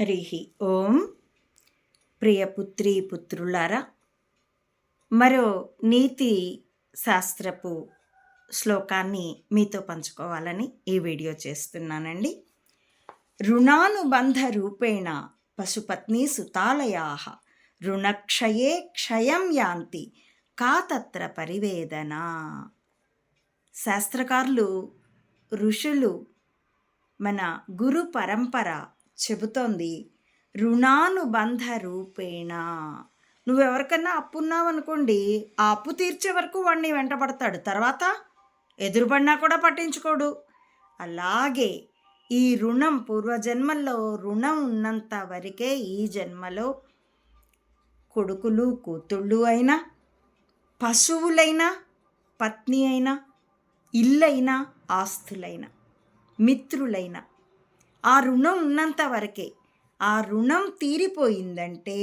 హరి. ఓం ప్రియపుత్రి పుత్రులారా మరో నీతి శాస్త్రపు శ్లోకాన్ని మీతో పంచుకోవాలని ఈ వీడియో చేస్తున్నానండి. రుణానుబంధ రూపేణ పశుపత్ని సుతాలయా. రుణక్షయే క్షయం యాంతి కాతత్ర పరివేదన. శాస్త్రకారులు ఋషులు మన గురు పరంపర చెబుతోంది రుణానుబంధ రూపేణ నువ్వెవరికన్నా అప్పున్నావు అనుకోండి ఆ అప్పు తీర్చే వరకు వాడిని వెంటబడతాడు. తర్వాత ఎదురుపడినా కూడా పట్టించుకోడు. అలాగే ఈ రుణం పూర్వజన్మల్లో రుణం ఉన్నంత వరకే ఈ జన్మలో కొడుకులు కూతుళ్ళు అయినా పశువులైనా పత్ని అయినా ఇల్లైనా ఆస్తులైనా మిత్రులైనా ఆ రుణం ఉన్నంత వరకే. ఆ రుణం తీరిపోయిందంటే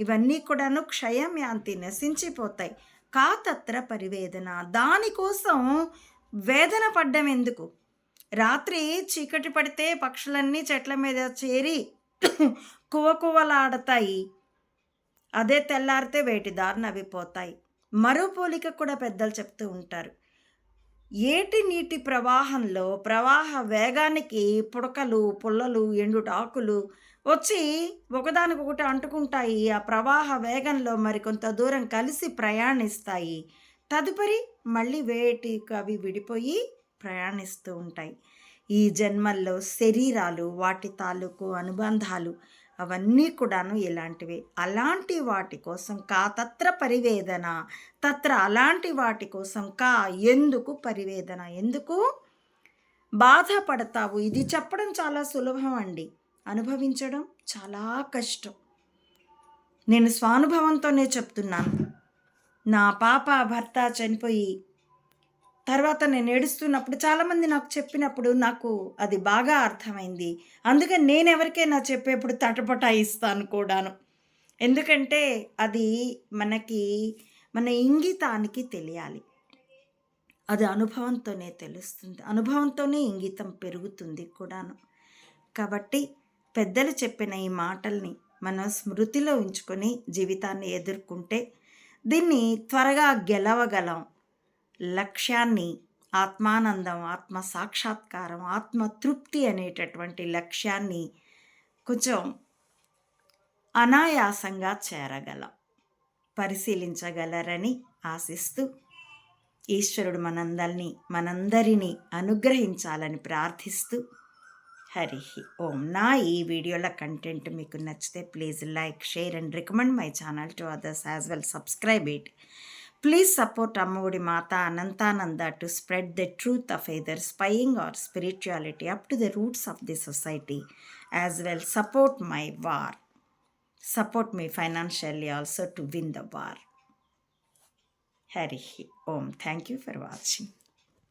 ఇవన్నీ కూడాను క్షయం యాంతి నశించిపోతాయి. కాతత్ర పరివేదన. దానికోసం వేదన పడ్డం ఎందుకు? రాత్రి చీకటి పడితే పక్షులన్నీ చెట్ల మీద చేరి కువకువలాడతాయి అదే తెల్లారితే వేటి దారిన అవి పోతాయి మరో పోలిక కూడా పెద్దలు చెప్తూ ఉంటారు. ఏటి నీటి ప్రవాహంలో ప్రవాహ వేగానికి పుడకలు పుల్లలు ఎండుటాకులు వచ్చి ఒకదానికొకటి అంటుకుంటాయి. ఆ ప్రవాహ వేగంలో మరికొంత దూరం కలిసి ప్రయాణిస్తాయి. తదుపరి మళ్ళీ వేటికి అవి విడిపోయి ప్రయాణిస్తూ ఉంటాయి. ఈ జన్మల్లో శరీరాలు వాటి తాలూకు అనుబంధాలు అవన్నీ కూడాను ఇలాంటివి. అలాంటి వాటి కోసం కా తత్ర పరివేదన? తత్ర అలాంటి వాటి కోసం కా ఎందుకు పరివేదన? ఎందుకు బాధపడతావు? ఇది చెప్పడం చాలా సులభం అండి. అనుభవించడం చాలా కష్టం. నేను స్వానుభవంతోనే చెప్తున్నాను. నా పాప భర్త చనిపోయి తర్వాత నేను ఏడుస్తున్నప్పుడు చాలామంది నాకు చెప్పినప్పుడు నాకు అది బాగా అర్థమైంది. అందుకని నేను ఎవరికైనా చెప్పేప్పుడు తటపటాయిస్తాను కూడాను. ఎందుకంటే అది మనకి మన ఇంగితానికి తెలియాలి. అది అనుభవంతోనే తెలుస్తుంది. అనుభవంతోనే ఇంగితం పెరుగుతుంది కూడాను. కాబట్టి పెద్దలు చెప్పిన ఈ మాటల్ని మన స్మృతిలో ఉంచుకొని జీవితాన్ని ఎదుర్కొంటే దీన్ని త్వరగా గెలవగలం. లక్ష్యాన్ని ఆత్మానందం ఆత్మ సాక్షాత్కారం ఆత్మతృప్తి అనేటటువంటి లక్ష్యాన్ని కొంచెం అనాయాసంగా చేరగలం. పరిశీలించగలరని ఆశిస్తూ ఈశ్వరుడు మనందరినీ మనందరినీ అనుగ్రహించాలని ప్రార్థిస్తూ హరి ఓం. నా ఈ వీడియోల కంటెంట్ మీకు నచ్చితే please like share and recommend my channel to others as well. Subscribe it. Please support Ammavudi Mata Anantananda to spread the truth of either spying or spirituality up to the roots of the society. As well, support my war. Support me financially also to win the war. Hari Om. Thank you for watching.